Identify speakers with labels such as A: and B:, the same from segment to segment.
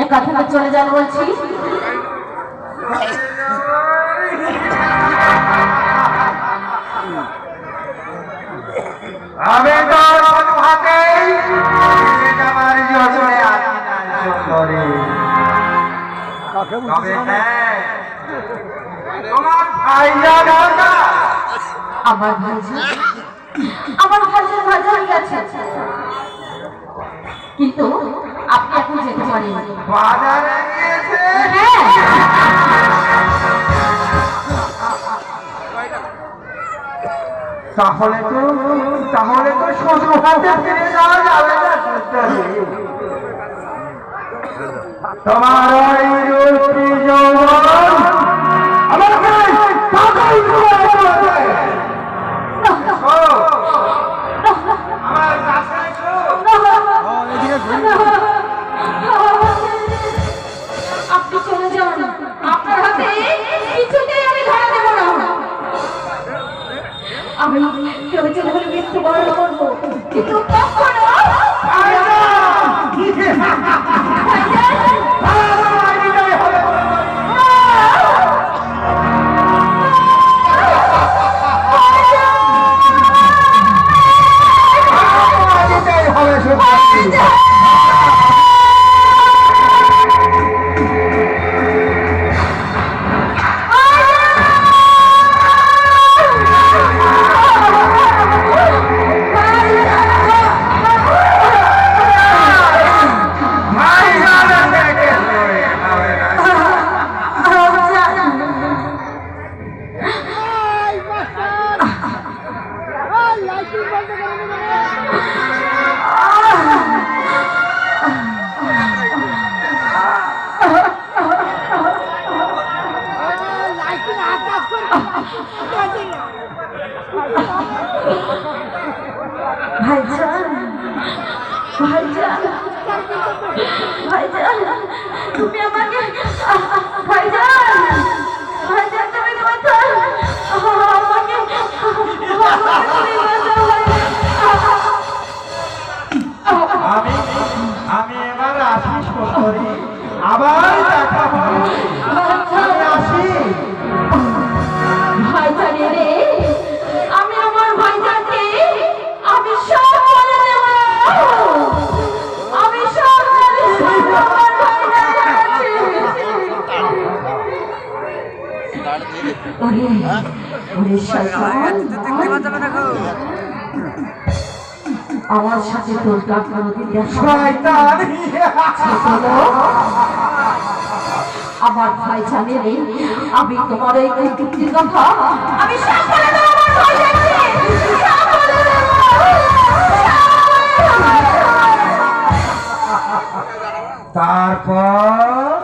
A: থেকে চলে যান বলছি।
B: আমি তো হাতেই আমার যোজনে আছি তবে হ্যাঁ তোমার ভাইজান
A: আমার ভাইজান আমার ভাইজান ভাজা হয়ে গেছে কিন্তু
B: বাজারে গিয়েছে তাহলে তো তাহলে তো শ্বশুর হাতে ফিরে যাওয়া যাবে না তোমার ওই রূপী যৌবন
A: আমি চলে চলে মৃত্যুবরণ মৃত্যু বরণ করব। কিন্তু কখনো
B: ভাইজান
A: ভাইজান ভাইজান তুমি আমাকে ওরে ওরে শয়তান আমার সাথে তোর কাজ কোনোদিন
B: শয়তান।
A: আমার ভাই জানে রে আমি তোমার এই কৌতুকটির কথা আমি সব বলে দেবো আমার ভাই জানছে সব বলে দেবো
B: তারপর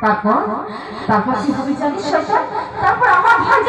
A: তারপর তারপর কি হবে জানিস শয়তান তারপর আমার ভাই